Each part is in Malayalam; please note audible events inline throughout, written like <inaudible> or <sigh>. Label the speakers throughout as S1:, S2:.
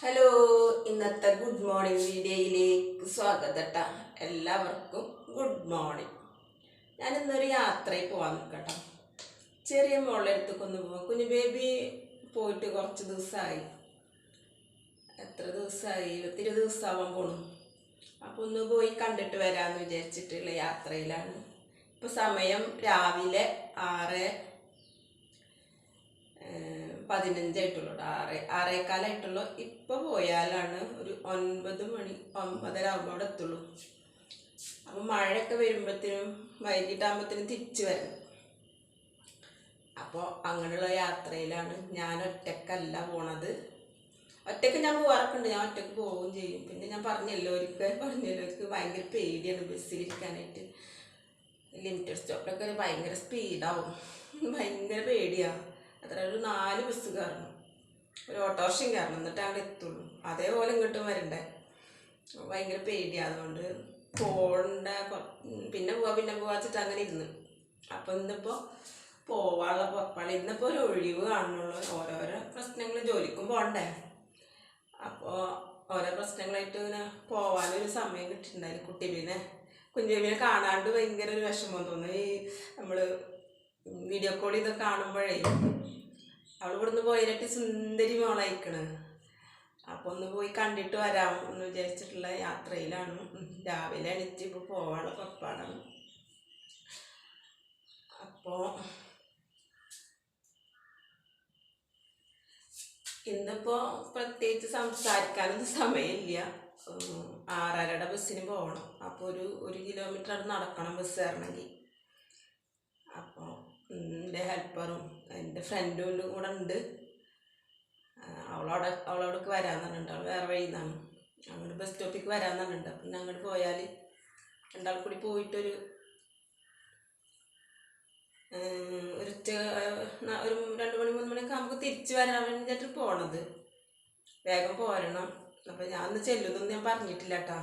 S1: ഹലോ ഇന്നത്തെ ഗുഡ് മോർണിംഗ് വീഡിയോയിലേക്ക് സ്വാഗതം ട്ടാ എല്ലാവർക്കും ഗുഡ് മോർണിംഗ്. ഞാൻ ഇന്നൊരു യാത്രയിൽ പോകാൻ നിൽക്കട്ടോ. ചെറിയ മോളെ അടുത്തേക്കൊന്ന് പോകും കുഞ്ഞു ബേബി പോയിട്ട് കുറച്ച് ദിവസമായി. എത്ര ദിവസമായി? ഇരുപത്തിരു ദിവസമാവാൻ പോണു. അപ്പോൾ ഒന്ന് പോയി കണ്ടിട്ട് വരാമെന്ന് വിചാരിച്ചിട്ടുള്ള യാത്രയിലാണ്. ഇപ്പോൾ സമയം രാവിലെ ആറ് പതിനഞ്ചായിട്ടുള്ളൂ ട്ടോ. ആറ് ആറേക്കാലായിട്ടുള്ളൂ ഇപ്പോൾ പോയാലാണ് ഒരു ഒൻപത് മണി ഒമ്പതര അവിടെ എത്തുള്ളൂ. അപ്പം മഴയൊക്കെ വരുമ്പോഴത്തേനും വൈകിട്ടാകുമ്പോഴത്തേനും തിരിച്ചു വരണം. അപ്പോൾ അങ്ങനെയുള്ള യാത്രയിലാണ് ഞാൻ ഒറ്റക്കല്ല പോണത്. ഒറ്റയ്ക്ക് ഞാൻ പോകാറൊക്കെ ഞാൻ ഒറ്റയ്ക്ക് പോവുകയും ചെയ്യും. പിന്നെ ഞാൻ പറഞ്ഞല്ലോ ഒരിക്കൽ പറഞ്ഞല്ലോ എനിക്ക് ഭയങ്കര പേടിയാണ് ബസ്സിലിരിക്കാനായിട്ട്. ലിമിറ്റഡ് സ്റ്റോപ്പിലൊക്കെ ഭയങ്കര സ്പീഡാവും. ഭയങ്കര പേടിയാണ് അത്ര ഒരു നാല് ബസ് കയറണം. ഒരു ഓട്ടോറിക്ഷയും കയറണം. എന്നിട്ട് അവിടെ എത്തുള്ളൂ. അതേപോലെ ഇങ്ങോട്ടും വരണ്ടേ. ഭയങ്കര പേടിയാണ് അതുകൊണ്ട് പോകണ്ട പിന്നെ പോവാ പിന്നെ പോവാ വെച്ചിട്ട് അങ്ങനെ ഇരുന്ന്. അപ്പം ഇന്നിപ്പോൾ പോവാനുള്ള പുറപ്പാട് ഇന്നിപ്പോൾ ഒരു ഒഴിവ് കാണുന്നുള്ളൂ. ഓരോരോ പ്രശ്നങ്ങൾ ജോലിക്കും പോകണ്ടേ അപ്പോൾ ഓരോ പ്രശ്നങ്ങളായിട്ട് ഇങ്ങനെ പോവാനൊരു സമയം കിട്ടിയിട്ടുണ്ടായിരുന്നു കുട്ടി പിന്നെ കുഞ്ഞുബീനെ കാണാണ്ട് ഭയങ്കര ഒരു വിഷമം തോന്നുന്നു. ഈ നമ്മൾ വീഡിയോ കോൾ ഇതൊക്കെ കാണുമ്പോഴേ അവൾ ഇവിടുന്ന് പോയിട്ട് സുന്ദരി മോളായിക്കണ് അപ്പോൾ ഒന്ന് പോയി കണ്ടിട്ട് വരാം എന്ന് വിചാരിച്ചിട്ടുള്ള യാത്രയിലാണ്. രാവിലെ എണീറ്റ് ഇപ്പോൾ പോവാനുള്ള പുറപ്പാടാണ്. അപ്പോൾ ഇന്നിപ്പോൾ പ്രത്യേകിച്ച് സംസാരിക്കാനൊന്നും സമയമില്ല. ആറാരയുടെ ബസ്സിന് പോകണം. അപ്പോൾ ഒരു ഒരു കിലോമീറ്റർ നടക്കണം ബസ് കയറണമെങ്കിൽ. അപ്പോൾ എന്റെ ഹെൽപ്പറും എന്റെ ഫ്രണ്ടും കൂടെ ഉണ്ട് അവളോട് അവളവിടേക്ക് വരാൻ പറഞ്ഞിട്ടുണ്ട് അവൾ വേറെ വഴിയിൽ നിന്നാണ് അങ്ങോട്ട് ബസ് സ്റ്റോപ്പിലേക്ക് വരാൻ പറഞ്ഞിട്ടുണ്ട് അപ്പം പിന്നെ അങ്ങോട്ട് പോയാൽ രണ്ടാൾ കൂടി പോയിട്ടൊരു ഒരു ഒരു രണ്ട് മണി മൂന്ന് മണിയൊക്കെ നമുക്ക് തിരിച്ച് വരാൻ വേണ്ടിയിട്ട് പോണത്. വേഗം പോരണം. അപ്പം ഞാൻ ഒന്ന് ചെല്ലുന്നൊന്നും ഞാൻ പറഞ്ഞിട്ടില്ല കേട്ടോ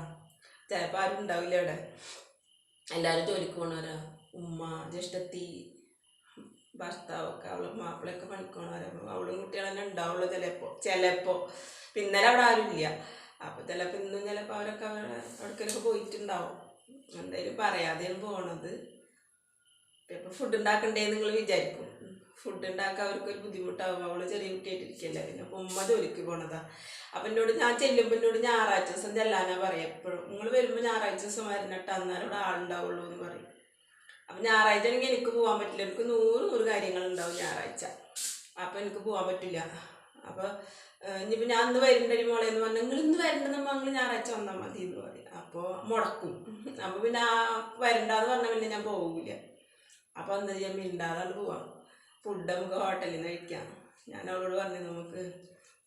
S1: ചിലപ്പോൾ ആരും ഉണ്ടാവില്ല ഇവിടെ എല്ലാവരും ജോലിക്ക് പോകണവരാ ഉമ്മ ജ്യേഷ്ഠത്തി ഭർത്താവൊക്കെ അവൾ മാപ്പിളയൊക്കെ പണിക്ക് പറയുമ്പോൾ അവളും കുട്ടികൾ തന്നെ ഉണ്ടാവുള്ളൂ ചിലപ്പോൾ ചിലപ്പോൾ പിന്നലെ അവിടെ ആരുമില്ല അപ്പോൾ ചിലപ്പോൾ ഇന്നും ചിലപ്പോൾ അവരൊക്കെ അവരുടെ അവിടേക്കൊക്കെ പോയിട്ടുണ്ടാവും. എന്തായാലും പറയാതെയാണ് പോണത്. ഇപ്പൊ ഫുഡ് ഉണ്ടാക്കണ്ടേ നിങ്ങൾ വിചാരിക്കും. ഫുഡ് ഉണ്ടാക്കാൻ അവർക്കൊരു ബുദ്ധിമുട്ടാവും. അവൾ ചെറിയ കുട്ടിയായിട്ടിരിക്കല്ലേ. പിന്നെ ഉമ്മ ജോലിക്ക് പോണതാ. അപ്പം എന്നോട് ഞാൻ ചെല്ലുമ്പോൾ എന്നോട് ഞായറാഴ്ച ദിവസം ചെല്ലാനാ പറയാം എപ്പോഴും. നിങ്ങൾ വരുമ്പോൾ ഞായറാഴ്ച ദിവസം വരുന്നിട്ട് അന്നാലും ഇവിടെ ആളുണ്ടാവുള്ളൂ എന്ന് പറയും. അപ്പം ഞായറാഴ്ച ആണെങ്കിൽ എനിക്ക് പോകാൻ പറ്റില്ല. എനിക്ക് നൂറ് നൂറ് കാര്യങ്ങളുണ്ടാവും ഞായറാഴ്ച. അപ്പം എനിക്ക് പോകാൻ പറ്റില്ല. അപ്പോൾ ഇനിയിപ്പോൾ ഞാൻ ഇന്ന് വരുന്നുണ്ടടി മോളെ എന്ന് പറഞ്ഞാൽ നിങ്ങൾ ഇന്ന് വരണ്ടെന്ന് നിങ്ങൾ ഞായറാഴ്ച വന്നാൽ മതി എന്ന് പറയും. അപ്പോൾ മുടക്കും. അപ്പോൾ പിന്നെ ആ വരണ്ടാന്ന് പറഞ്ഞാൽ പിന്നെ ഞാൻ പോകില്ല അപ്പോൾ എന്താ ചെയ്യാൻ മിണ്ടാതാണ് പോവാം. ഫുഡ് നമുക്ക് ഹോട്ടലിൽ നിന്ന് കഴിക്കാം. ഞാൻ അവളോട് പറഞ്ഞു നമുക്ക്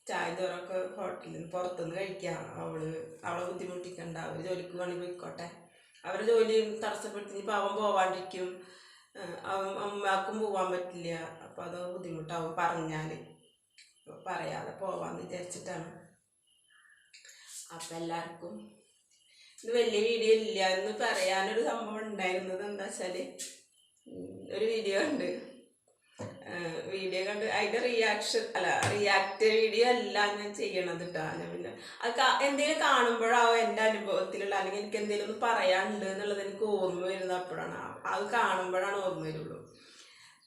S1: ചായ ചോറൊക്കെ ഹോട്ടലിൽ നിന്ന് പുറത്തുനിന്ന് കഴിക്കാം. അവൾ അവളെ ബുദ്ധിമുട്ടിക്കണ്ട. അവർ ജോലിക്ക് വേണമെങ്കിൽ പോയിക്കോട്ടെ. അവരുടെ ജോലി തടസ്സപ്പെടുത്തി പാവം പോവാണ്ടിരിക്കും. അമ്മക്കും പോവാൻ പറ്റില്ല. അപ്പം അത് ബുദ്ധിമുട്ടാവും പറഞ്ഞാൽ പറയാതെ പോവാന്ന് വിചാരിച്ചിട്ടാണ്. അപ്പം എല്ലാവർക്കും ഇത് വലിയ വീഡിയോ ഇല്ല. എന്ന് പറയാനൊരു സംഭവം ഉണ്ടായിരുന്നത് എന്താ വെച്ചാൽ ഒരു വീഡിയോ ഉണ്ട്. വീഡിയോ കണ്ട് അതിന്റെ റിയാക്ഷൻ അല്ല റിയാക്ട് വീഡിയോ അല്ല ഞാൻ ചെയ്യണത് കേട്ടോ ഞാൻ പിന്നെ അത് എന്തെങ്കിലും കാണുമ്പോഴാവും എന്റെ അനുഭവത്തിലുള്ള അല്ലെങ്കിൽ എനിക്ക് എന്തെങ്കിലും ഒന്ന് പറയാനുണ്ട് എന്നുള്ളത് എനിക്ക് ഓർമ്മ വരുന്നത് അപ്പോഴാണ്. അത് കാണുമ്പോഴാണ് ഓർമ്മ വരുള്ളൂ.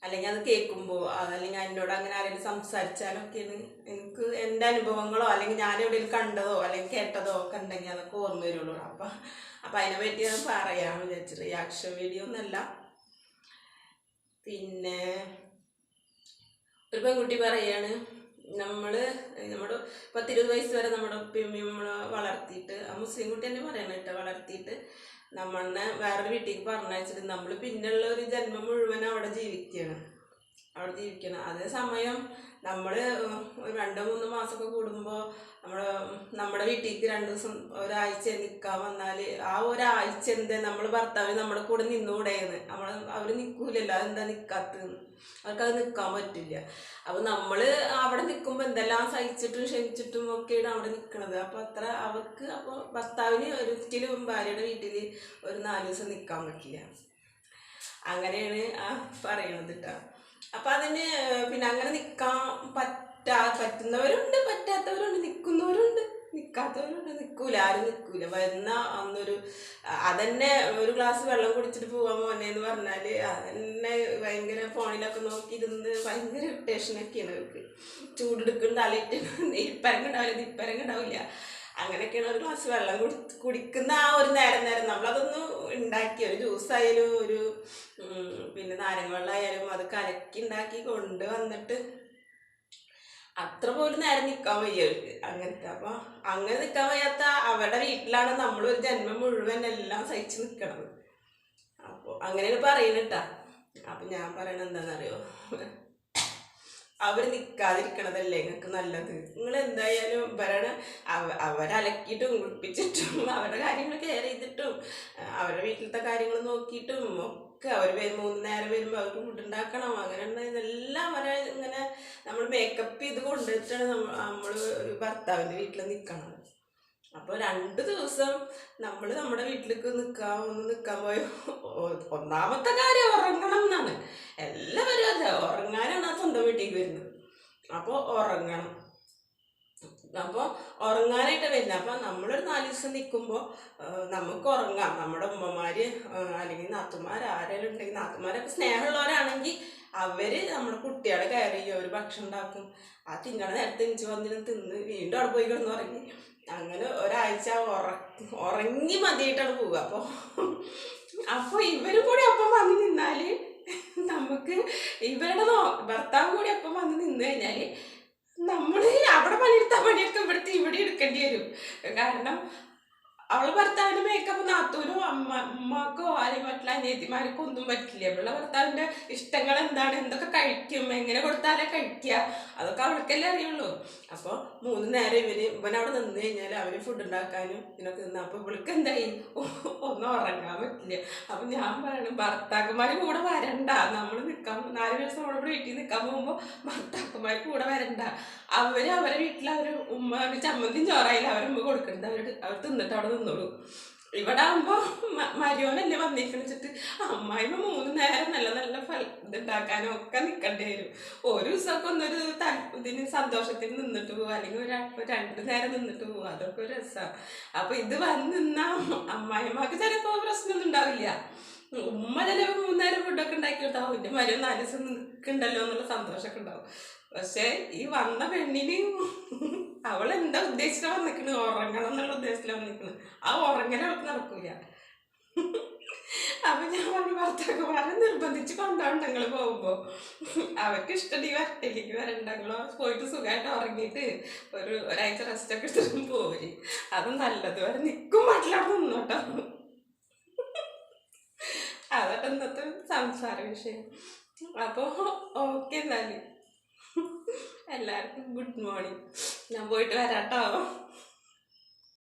S1: അല്ലെങ്കിൽ അത് കേൾക്കുമ്പോൾ അതല്ലെങ്കിൽ എന്നോട് അങ്ങനെ ആരെങ്കിലും സംസാരിച്ചാലൊക്കെയാണ് എനിക്ക് എന്റെ അനുഭവങ്ങളോ അല്ലെങ്കിൽ ഞാൻ എവിടെയെങ്കിലും കണ്ടതോ അല്ലെങ്കിൽ കേട്ടതോ ഒക്കെ ഉണ്ടെങ്കിൽ അതൊക്കെ ഓർമ്മ വരുള്ളൂ. അപ്പം അപ്പം അതിനെ പറ്റി ഞാൻ പറയാമെന്ന് വിചാരിച്ചു. റിയാക്ഷൻ വീഡിയോ ഒന്നല്ല. പിന്നെ ഒരു പെൺകുട്ടി പറയാണ് നമ്മൾ നമ്മുടെ പത്തിരുപത് വയസ്സ് വരെ നമ്മുടെ ഉപ്പയും നമ്മളെ വളർത്തിയിട്ട് ആ മുസ്ലിം കുട്ടി തന്നെ പറയണം കേട്ടോ വളർത്തിയിട്ട്. നമ്മളെ വേറൊരു വീട്ടിലേക്ക് പറഞ്ഞയച്ചിട്ട് നമ്മൾ പിന്നെയുള്ള ഒരു ജന്മം മുഴുവൻ അവിടെ ജീവിക്കുകയാണ്. അവിടെ അതേ സമയം നമ്മൾ ഒരു രണ്ടോ മൂന്നോ മാസമൊക്കെ കൂടുമ്പോൾ നമ്മൾ നമ്മുടെ വീട്ടിലേക്ക് രണ്ട് ദിവസം ഒരാഴ്ച നിൽക്കാൻ വന്നാൽ ആ ഒരാഴ്ച എന്താ നമ്മൾ ഭർത്താവ് നമ്മുടെ കൂടെ നിന്നുകൂടെയെന്ന് നമ്മൾ അവർ നിൽക്കൂലല്ലോ അതെന്താ നിൽക്കാത്തതെന്ന് അവർക്കത് നിൽക്കാൻ പറ്റില്ല. അപ്പം നമ്മൾ അവിടെ നിൽക്കുമ്പോൾ എന്തെല്ലാം സഹിച്ചിട്ടും ക്ഷമിച്ചിട്ടും ഒക്കെയാണ് അവിടെ നിൽക്കുന്നത് അപ്പോൾ അത്ര അവർക്ക് അപ്പോൾ ഭർത്താവിന് ഒരിക്കലും ഭാര്യയുടെ വീട്ടിൽ ഒരു നാല് ദിവസം നിൽക്കാൻ പറ്റില്ല. അങ്ങനെയാണ് ആ പറയണത് കേട്ടോ അപ്പം അതിന് പിന്നെ അങ്ങനെ നിൽക്കാൻ പറ്റാ പറ്റുന്നവരുണ്ട് പറ്റാത്തവരുണ്ട് നിൽക്കുന്നവരുണ്ട് നിൽക്കൂല ആരും നിൽക്കൂല വരുന്ന അന്നൊരു അതന്നെ ഒരു ഗ്ലാസ് വെള്ളം കുടിച്ചിട്ട് പോവാൻ മോനെ എന്ന് പറഞ്ഞാൽ അതന്നെ ഭയങ്കര ഫോണിലൊക്കെ നോക്കി ഇരുന്ന് ഭയങ്കര ഇറിറ്റേഷനൊക്കെയാണ് അവർക്ക്. ചൂടെടുക്കുന്ന തലയിട്ട് ഇപ്പരങ്ങണ്ടാവില്ല ഇപ്പരങ്ങുണ്ടാവില്ല അങ്ങനെയൊക്കെയാണ് ഒരു ഗ്ലാസ് വെള്ളം കുടി കുടിക്കുന്ന ആ ഒരു നേരം നേരം നമ്മളതൊന്ന് ഉണ്ടാക്കി ഒരു ജ്യൂസായാലും ഒരു പിന്നെ നാരങ്ങ വെള്ളമായാലും അത് കലക്കി ഉണ്ടാക്കി കൊണ്ട് വന്നിട്ട് അത്ര പോലും നേരം നിൽക്കാൻ വയ്യ അവർക്ക്. അങ്ങനത്തെ അപ്പോൾ അങ്ങനെ നിൽക്കാൻ വയ്യാത്ത അവരുടെ വീട്ടിലാണ് നമ്മൾ ഒരു ജന്മം മുഴുവൻ എല്ലാം സഹിച്ച് നിൽക്കണത് അപ്പോൾ അങ്ങനെയാണ് പറയുന്നത് കേട്ടാ അപ്പം ഞാൻ പറയണത് എന്താണെന്നറിയോ അവർ നിൽക്കാതിരിക്കണതല്ലേ നിങ്ങൾക്ക് നല്ലത്? നിങ്ങൾ എന്തായാലും വരണ അവ അവരലക്കിയിട്ടും കുളിപ്പിച്ചിട്ടും <laughs> അവരുടെ കാര്യങ്ങൾ കെയർ ചെയ്തിട്ടും അവരുടെ വീട്ടിലത്തെ കാര്യങ്ങൾ നോക്കിയിട്ടും ഒക്കെ അവർ മൂന്ന് നേരം വരുമ്പോൾ അവർക്ക് ഫുഡ് ഉണ്ടാക്കണം. ഇതെല്ലാം അവരെ ഇങ്ങനെ നമ്മൾ മേക്കപ്പ് ചെയ്ത് കൊണ്ടുവച്ചിട്ടാണ് നമ്മൾ ഭർത്താവിന്റെ വീട്ടിൽ നിൽക്കണത് അപ്പോൾ രണ്ട് ദിവസം നമ്മൾ നമ്മുടെ വീട്ടിലേക്ക് നിൽക്കാൻ ഒന്ന് നിൽക്കാൻ പോയ ഒന്നാമത്തെ കാര്യം ഉറങ്ങണം എന്നാണ്. എല്ലാവരും അതെ ഉറങ്ങാനാണ് ആ സ്വന്തം വീട്ടിലേക്ക് വരുന്നത്. അപ്പോൾ ഉറങ്ങണം. അപ്പോൾ ഉറങ്ങാനായിട്ട് വരുന്നത് അപ്പോൾ നമ്മളൊരു നാല് ദിവസം നിൽക്കുമ്പോൾ നമുക്ക് ഉറങ്ങാം. നമ്മുടെ ഉമ്മമാര് അല്ലെങ്കിൽ നാത്തുമാർ ആരെങ്കിലും ഉണ്ടെങ്കിൽ നാത്തുമാരൊക്കെ സ്നേഹമുള്ളവരാണെങ്കിൽ അവർ നമ്മുടെ കുട്ടികളെ കയറി അവർ ഭക്ഷണം ഉണ്ടാക്കും. ആ തിന്നണ നേരത്തെ ഇഞ്ചു വന്നിരുന്ന് തിന്ന് വീണ്ടും അവിടെ പോയി കിടന്ന് ഉറങ്ങി. അങ്ങനെ ഒരാഴ്ച ഉറ ഉറങ്ങി മതിയായിട്ടാണ് പോവുക. അപ്പോൾ അപ്പോൾ ഇവരും കൂടി അപ്പം വന്ന് നിന്നാൽ നമുക്ക് ഇവരുടെ ഭർത്താവ് കൂടി അപ്പം വന്ന് നിന്ന് കഴിഞ്ഞാൽ നമ്മൾ അവിടെ വരും കാരണം അവൾ ഭർത്താവിന്റെ മേക്കപ്പ് നാത്തൂരോ അമ്മ അമ്മക്കോ അല്ലെങ്കിൽ മറ്റുള്ള അനിയത്തിമാർക്കോ ഒന്നും പറ്റില്ല. അവളുടെ ഭർത്താവിന്റെ ഇഷ്ടങ്ങൾ എന്താണ്? എന്തൊക്കെ കഴിക്കും? എങ്ങനെ കൊടുത്താലേ കഴിക്കുക അതൊക്കെ അവൾക്കല്ലേ അറിയുള്ളൂ. അപ്പോൾ മൂന്ന് നേരം ഇവന് ഇവൻ അവിടെ നിന്ന് കഴിഞ്ഞാൽ അവന് ഫുഡ് ഉണ്ടാക്കാനും ഇതിനൊക്കെ നിന്ന്. അപ്പോൾ ഇവൾക്ക് എന്തായി? ഒന്നും ഉറങ്ങാൻ പറ്റില്ല. അപ്പം ഞാൻ പറയണം ഭർത്താക്കന്മാർ കൂടെ വരണ്ട. നമ്മൾ നിൽക്കാൻ നാല് ദിവസം നമ്മുടെ വീട്ടിൽ നിൽക്കാൻ പോകുമ്പോൾ ഭർത്താക്കന്മാർ കൂടെ വരണ്ട. അവർ അവരെ വീട്ടിൽ അവർ ഉമ്മ ചമ്മന്തിയും ചോറായില്ല. അവരുമ്മ കൊടുക്കണ്ട അവർ അവർ തിന്നിട്ട് അവിടെ നിന്നോളൂ ഇവിടെ ആകുമ്പോ മരിയോനല്ലേ വന്നിരിക്കണ വെച്ചിട്ട് അമ്മായിമ്മ മൂന്ന് നേരം നല്ല നല്ല ഫല ഇതുണ്ടാക്കാനും ഒക്കെ നിൽക്കേണ്ടി വരും. ഒരു ദിവസമൊക്കെ ഒന്നൊരു ഇതിന് സന്തോഷത്തിന് നിന്നിട്ട് പോവുക അല്ലെങ്കിൽ ഒരു രണ്ടു നേരം നിന്നിട്ട് പോവാ. അതൊക്കെ ഒരു രസമാണ് അപ്പൊ ഇത് വന്ന് നിന്നാ അമ്മായിമ്മക്ക് ചിലപ്പോ പ്രശ്നമൊന്നും ഉണ്ടാവില്ല. ഉമ്മ ചിലപ്പോൾ മൂന്നേരം ഫുഡൊക്കെ ഉണ്ടാക്കി കൊടുത്താവും എന്റെ നാല് ദിവസം നിൽക്കണ്ടല്ലോ എന്നുള്ള സന്തോഷമൊക്കെ ഉണ്ടാവും. പക്ഷെ ഈ വന്ന പെണ്ണിന് അവൾ എന്താ ഉദ്ദേശിച്ചിട്ട് വന്നിക്കണ്? ഉറങ്ങണം ആ ഉറങ്ങൽ അവൾക്ക് നടക്കൂല. അപ്പൊ ഞാൻ പറഞ്ഞു ഭർത്താക്കന്മാരെ നിർബന്ധിച്ച് കൊണ്ടാവും ഞങ്ങൾ പോകുമ്പോ. അവർക്ക് ഈ വരട്ടിലേക്ക് വരണ്ടങ്ങളോ പോയിട്ട് സുഖമായിട്ട് ഉറങ്ങിയിട്ട് ഒരു ഒരാഴ്ച റെസ്റ്റ് ഒക്കെ എടുത്തിട്ട് പോയി അത് നല്ലത്. വരെ നിൽക്കും പാട്ടിലാണ് നിന്നോട്ടോ അതൊക്കെ ഇന്നത്തെ സംസാര വിഷയം. അപ്പോൾ ഓക്കെ എന്നാൽ. എല്ലാവർക്കും ഗുഡ് മോർണിംഗ്. ഞാൻ പോയിട്ട് വരാട്ടോ.